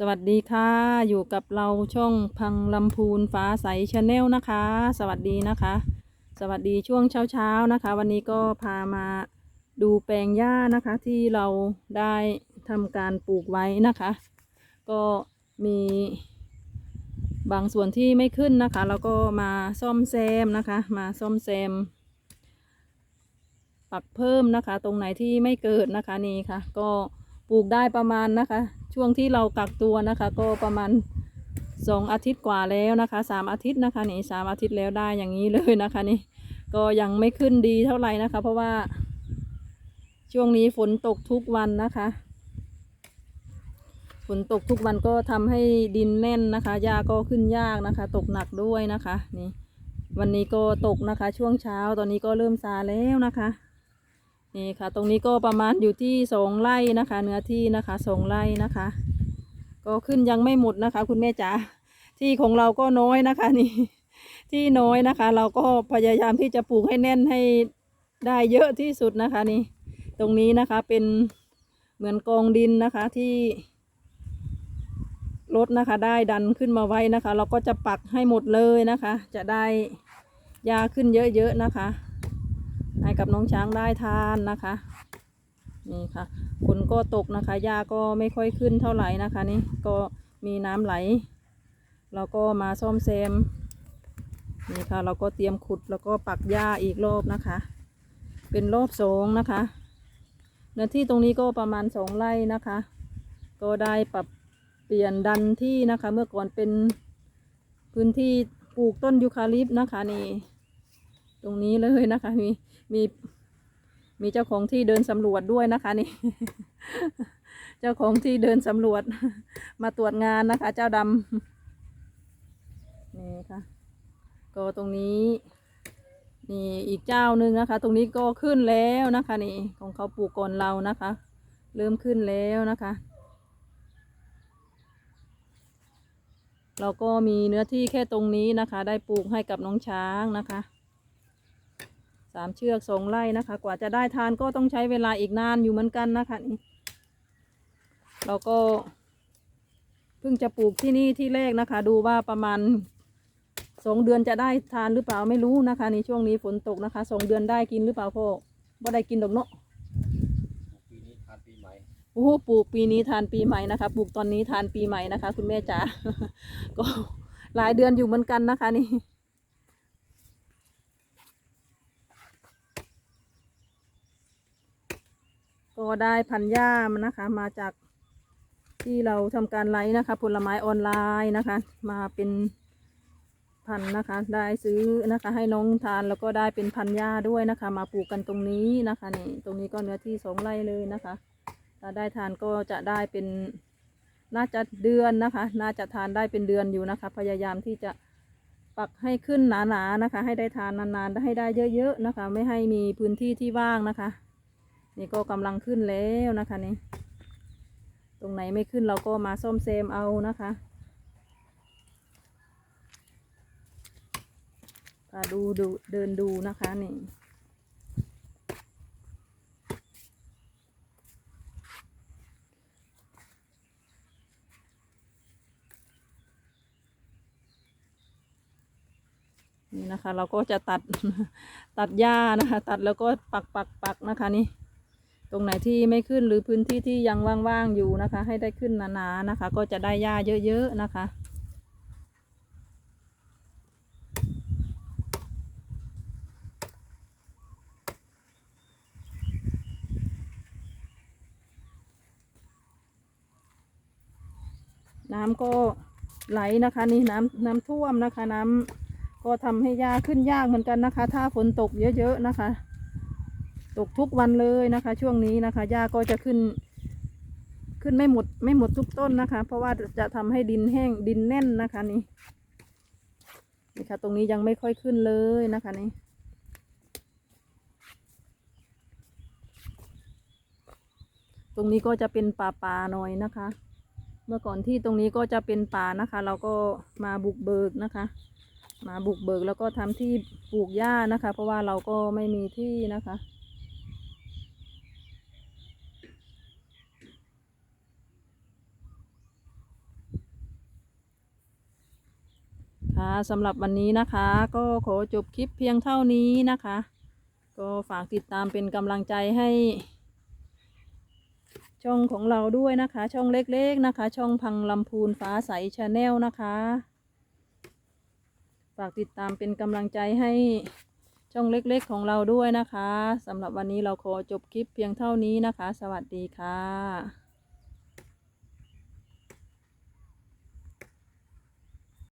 สวัสดีค่ะ อยู่กับเราช่องพังลำพูนฟ้าใสชาแนลนะคะ สวัสดีนะคะ สวัสดีช่วงเช้าๆนะคะ วันนี้ก็พามาดูแปลงหญ้านะคะ ที่เราได้ทำการปลูกไว้นะคะ ก็มีบางส่วนที่ไม่ขึ้นนะคะ แล้วก็มาซ่อมแซมนะคะ มาซ่อมแซม ปักเพิ่มนะคะ ตรงไหนที่ไม่เกิดนะคะนี่ค่ะ ก็ปลูกได้ประมาณนะคะ ช่วงที่เรากักตัวนะคะ ก็ประมาณสองอาทิตย์กว่าแล้วนะคะสามอาทิตย์นะคะนี่สามอาทิตย์แล้วได้อย่างนี้เลยนะคะนี่ก็ยังไม่ขึ้นดีเท่าไหร่นะคะ เพราะว่า ช่วงนี้ฝนตกทุกวันนะคะฝนตกทุกวันก็ทำให้ดินแน่นนะคะ หญ้าก็ขึ้นยากนะคะ ตกหนักด้วยนะคะ นี่ วันนี้ก็ตกนะคะ ช่วงเช้า ตอนนี้ก็เริ่มซาแล้วนะคะ นี่ค่ะ ตรงนี้ก็ประมาณอยู่ที่สองไร่นะคะ เนื้อที่นะคะสองไร่นะคะ ก็ขึ้นยังไม่หมดนะคะ คุณแม่จ๋าที่ของเราก็น้อยนะคะนี่ ที่น้อยนะคะ เราก็พยายามที่จะปลูกให้แน่นให้ได้เยอะที่สุดนะคะนี่ ตรงนี้นะคะเป็นเหมือนกองดินนะคะที่รถนะคะ ได้ดันขึ้นมาไว้นะคะ เราก็จะปักให้หมดเลยนะคะ จะได้ยาขึ้นเยอะๆนะคะ ให้กับน้องช้างได้ทานนะคะนี่ค่ะฝนก็ตกนะคะหญ้าก็ไม่ค่อยขึ้นเท่าไหร่นะคะ นี่ก็มีน้ำไหล เราก็มาซ่อมแซมนี่ค่ะ เราก็เตรียมขุดแล้วก็ปักหญ้าอีกรอบนะคะ เป็นรอบสองนะคะเนื้อที่ตรงนี้ก็ประมาณสองไร่นะคะ ก็ได้ปรับเปลี่ยนดันที่นะคะ เมื่อก่อนเป็นพื้นที่ปลูกต้นยูคาลิปต์นะคะนี่ ตรงนี้เลยนะคะมี มีมีเจ้าของที่เดินสำรวจด้วยนะคะนี่ เจ้าของที่เดินสำรวจ มาตรวจงานนะคะ เจ้าดำนี่ค่ะ ก็ตรงนี้ นี่อีกเจ้าหนึ่งนะคะ ตรงนี้ก็ขึ้นแล้วนะคะ นี่ ของเขาปลูกก่อนเรานะคะ เริ่มขึ้นแล้วนะคะ เราก็มีเนื้อที่แค่ตรงนี้นะคะ ได้ปลูกให้กับน้องช้างนะคะ สามเชือกสองไร่นะคะ กว่าจะได้ทานก็ต้องใช้เวลาอีกนานอยู่เหมือนกันนะคะนี่เราก็เพิ่งจะปลูกที่นี่ที่แรกนะคะ ดูว่าประมาณสองเดือนจะได้ทานหรือเปล่าไม่รู้นะคะในช่วงนี้ฝนตกนะคะสองเดือนได้กินหรือเปล่าพ่อว่าได้กินดอกเนาะปีนี้ทานปีใหม่โอ้โหปลูกปีนี้ทานปีใหม่นะคะปลูกตอนนี้ทานปีใหม่นะคะ คุณแม่จ๋าก็หลายเดือนอยู่เหมือนกันนะคะนี่ ก็ได้พันธุ์หญ้ามานะคะ มาจากที่เราทำการไลฟ์นะคะ ผลไม้ออนไลน์นะคะ มาเป็นพันนะคะ ได้ซื้อนะคะ ให้น้องทานแล้วก็ได้เป็นพันธุ์หญ้าด้วยนะคะ มาปลูกกันตรงนี้นะคะนี่ตรงนี้ก็เนื้อที่สองไร่เลยนะคะถ้าได้ทานก็จะได้เป็นน่าจะเดือนนะคะ น่าจะทานได้เป็นเดือนอยู่นะคะ พยายามที่จะปักให้ขึ้นหนาๆนะคะ ให้ได้ทานนานๆ ให้ได้เยอะๆนะคะ ไม่ให้มีพื้นที่ที่ว่างนะคะ นี่ก็กำลังขึ้นแล้วนะคะนี่ ตรงไหนไม่ขึ้นเราก็มาซ่อมแซมเอานะคะพาดูดูเดินดูนะคะนี่นี่นะคะเราก็จะตัดตัดหญ้านะคะ ตัดแล้วก็ปักปักปักนะคะนี่ ตรงไหนที่ไม่ขึ้นหรือพื้นที่ที่ยังว่างๆอยู่นะคะ ให้ได้ขึ้นนานๆนะคะ ก็จะได้หญ้าเยอะๆนะคะ น้ำก็ไหลนะคะนี่น้ำน้ำท่วมนะคะ น้ำก็ทำให้หญ้าขึ้นยากเหมือนกันนะคะ ถ้าฝนตกเยอะๆนะคะ ตกทุกวันเลยนะคะ ช่วงนี้นะคะหญ้าก็จะขึ้น ขึ้นไม่หมดไม่หมดทุกต้นนะคะ เพราะว่าจะทำให้ดินแห้งดินแน่นนะคะนี่นี่ค่ะ ตรงนี้ยังไม่ค่อยขึ้นเลยนะคะนี่ตรงนี้ก็จะเป็นป่าป่าหน่อยนะคะ เมื่อก่อนที่ตรงนี้ก็จะเป็นป่านะคะ เราก็มาบุกเบิกนะคะ มาบุกเบิกแล้วก็ทำที่ปลูกหญ้านะคะ เพราะว่าเราก็ไม่มีที่นะคะ ค่ะสำหรับวันนี้นะคะ ก็ขอจบคลิปเพียงเท่านี้นะคะ ก็ฝากติดตามเป็นกำลังใจให้ ช่องของเราด้วยนะคะ ช่องเล็กๆนะคะ ช่องพังลำพูนฟ้าใสชาแนลนะคะ ฝากติดตามเป็นกำลังใจให้ช่องเล็กๆของเราด้วยนะคะสำหรับวันนี้เราขอจบคลิปเพียงเท่านี้นะคะ สวัสดีค่ะ